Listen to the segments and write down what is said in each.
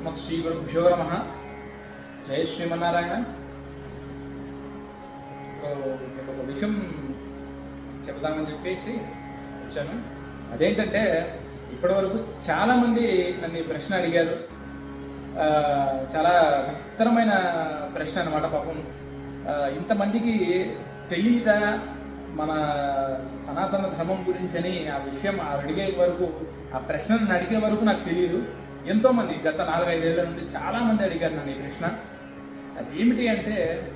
అస్మత్ శ్రీ గురుభ్యో నమ. జయ శ్రీమన్నారాయణ. మీకు ఒక విషయం చెప్దామని చెప్పేసి వచ్చాను. అదేంటంటే ఇప్పటివరకు చాలామంది నన్ను ఈ ప్రశ్న అడిగారు. చాలా విచిత్రమైన ప్రశ్న అనమాట పాపం. ఇంతమందికి తెలియదా మన సనాతన ధర్మం గురించి అని ఆ విషయం ఆ అడిగే వరకు ఆ ప్రశ్నను అడిగే వరకు నాకు తెలియదు ఎంతోమంది గత నాలుగైదేళ్ళ నుండి చాలామంది అడిగారు నన్ను ఈ ప్రశ్న. అది ఏమిటి అంటే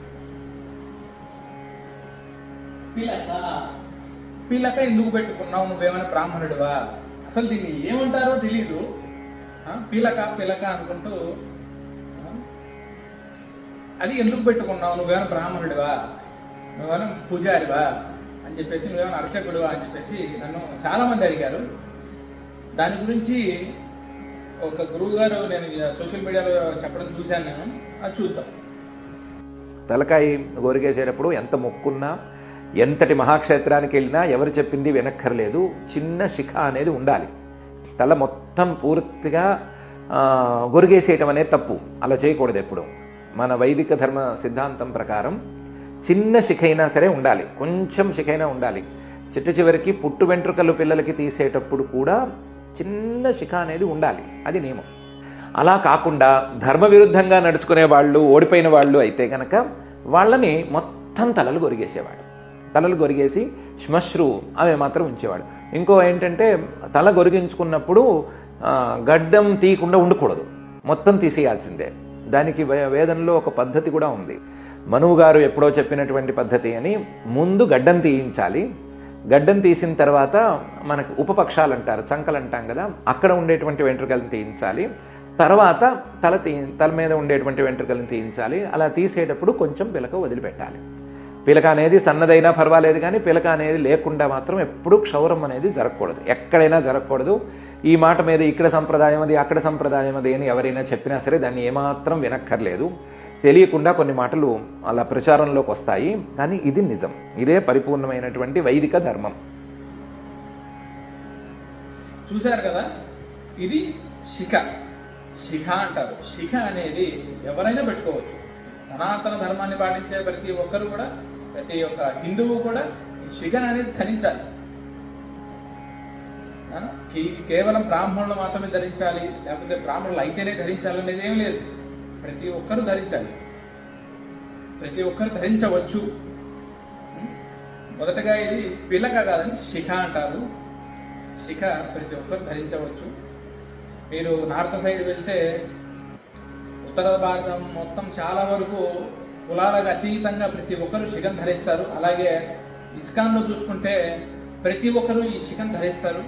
పిలక పిలక ఎందుకు పెట్టుకున్నావు? నువ్వేమైనా బ్రాహ్మణుడివా? అసలు దీన్ని ఏమంటారో తెలీదు. పిలక పిలక అనుకుంటూ అది ఎందుకు పెట్టుకున్నావు? నువ్వేమైనా బ్రాహ్మణుడివా? నువ్వేమైనా పూజారివా? అని చెప్పేసి నువ్వేమైనా అర్చకుడివా? అని చెప్పేసి నన్ను చాలామంది అడిగారు. దాని గురించి ఒక గురువు గారు నేను సోషల్ మీడియాలో చెప్పడం చూశాను. నేను అది చూద్దాం. తలకాయ గోరికేసేటప్పుడు ఎంత మొక్కున్నా ఎంతటి మహాక్షేత్రానికి వెళ్ళినా ఎవరు చెప్పింది వెనక్కర్లేదు. చిన్న శిఖ అనేది ఉండాలి. తల మొత్తం పూర్తిగా గొరిగేసేయటం అనేది తప్పు. అలా చేయకూడదు ఎప్పుడు. మన వైదిక ధర్మ సిద్ధాంతం ప్రకారం చిన్న శిఖ అయినా సరే ఉండాలి. కొంచెం శిఖ అయినా ఉండాలి. చిట్ట చివరికి పుట్టు వెంట్రుకలు పిల్లలకి తీసేటప్పుడు కూడా చిన్న శిఖ అనేది ఉండాలి. అది నియమం. అలా కాకుండా ధర్మ విరుద్ధంగా నడుచుకునే వాళ్ళు ఓడిపోయిన వాళ్ళు అయితే కనుక వాళ్ళని మొత్తం తలలు గొరిగేసేవాడు. తలలు గొరిగేసి శ్మశ్రు అవి మాత్రం ఉంచేవాడు. ఇంకో ఏంటంటే తల గొరిగించుకున్నప్పుడు గడ్డం తీయకుండా ఉండకూడదు. మొత్తం తీసేయాల్సిందే. దానికి వే- ఒక పద్ధతి కూడా ఉంది. మనువు గారు ఎప్పుడో చెప్పినటువంటి పద్ధతి అని ముందు గడ్డం తీయించాలి గడ్డం తీసిన తర్వాత మనకు ఉపపక్షాలు అంటారు చంకలు అంటాం కదా అక్కడ ఉండేటువంటి వెంట్రుకలను తీయించాలి. తర్వాత తల తీ తల మీద ఉండేటువంటి వెంట్రుకలను తీయించాలి. అలా తీసేటప్పుడు కొంచెం పిలక వదిలిపెట్టాలి. పిలక అనేది సన్నదైనా పర్వాలేదు కానీ పిలక అనేది లేకుండా మాత్రం ఎప్పుడూ క్షౌరం అనేది జరగకూడదు. ఎక్కడైనా జరగకూడదు. ఈ మాట మీద ఇక్కడ సంప్రదాయం అది అక్కడ సంప్రదాయం అది అని ఎవరైనా చెప్పినా సరే దాన్ని ఏమాత్రం వినక్కర్లేదు. తెలియకుండా కొన్ని మాటలు అలా ప్రచారంలోకి వస్తాయి. కానీ ఇది నిజం. ఇదే పరిపూర్ణమైనటువంటి వైదిక ధర్మం. చూశారు కదా? ఇది శిఖ. శిఖ అంటారు. శిఖ అనేది ఎవరైనా పెట్టుకోవచ్చు. సనాతన ధర్మాన్ని పాటించే ప్రతి ఒక్కరు కూడా ప్రతి ఒక్క హిందువు కూడా ఈ శిఖను అనేది ధరించాలి. ఇది కేవలం బ్రాహ్మణులు మాత్రమే ధరించాలి లేకపోతే బ్రాహ్మణులు అయితేనే ధరించాలనేది ఏం లేదు. ప్రతి ఒక్కరూ ధరించాలి. ప్రతి ఒక్కరు ధరించవచ్చు. మొదటగా ఇది పిలక కాదని శిఖ అంటారు. శిఖ ప్రతి ఒక్కరు ధరించవచ్చు. మీరు నార్త్ సైడ్ వెళ్తే ఉత్తర భారతం మొత్తం చాలా వరకు కులాలకు అతీతంగా ప్రతి ఒక్కరు శిఖం ధరిస్తారు. అలాగే ఇస్కాన్లో చూసుకుంటే ప్రతి ఒక్కరు ఈ శిఖం ధరిస్తారు.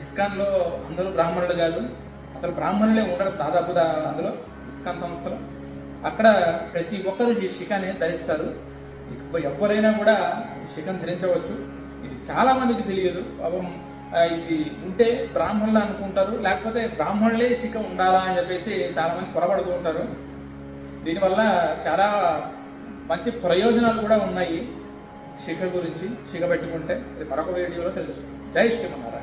ఇస్కాన్లో అందరూ బ్రాహ్మణులు కాదు. అసలు బ్రాహ్మణులే ఉండరు దాదాపు అందులో ఇస్కాన్ సంస్థలో. అక్కడ ప్రతి ఒక్కరు ఈ శిఖాన్ని ధరిస్తారు. ఇక ఎవరైనా కూడా శిఖం ధరించవచ్చు. ఇది చాలా మందికి తెలియదు. పాపం ఇది ఉంటే బ్రాహ్మణులు అనుకుంటారు. లేకపోతే బ్రాహ్మణులే శిఖ ఉండాలా అని చెప్పేసి చాలా మంది పొరపడుతూ ఉంటారు. దీనివల్ల చాలా మంచి ప్రయోజనాలు కూడా ఉన్నాయి శిఖ గురించి శిఖ పెట్టుకుంటే. ఇది మరొక వీడియోలో తెలుసు. జై శ్రీమన్నారాయణ.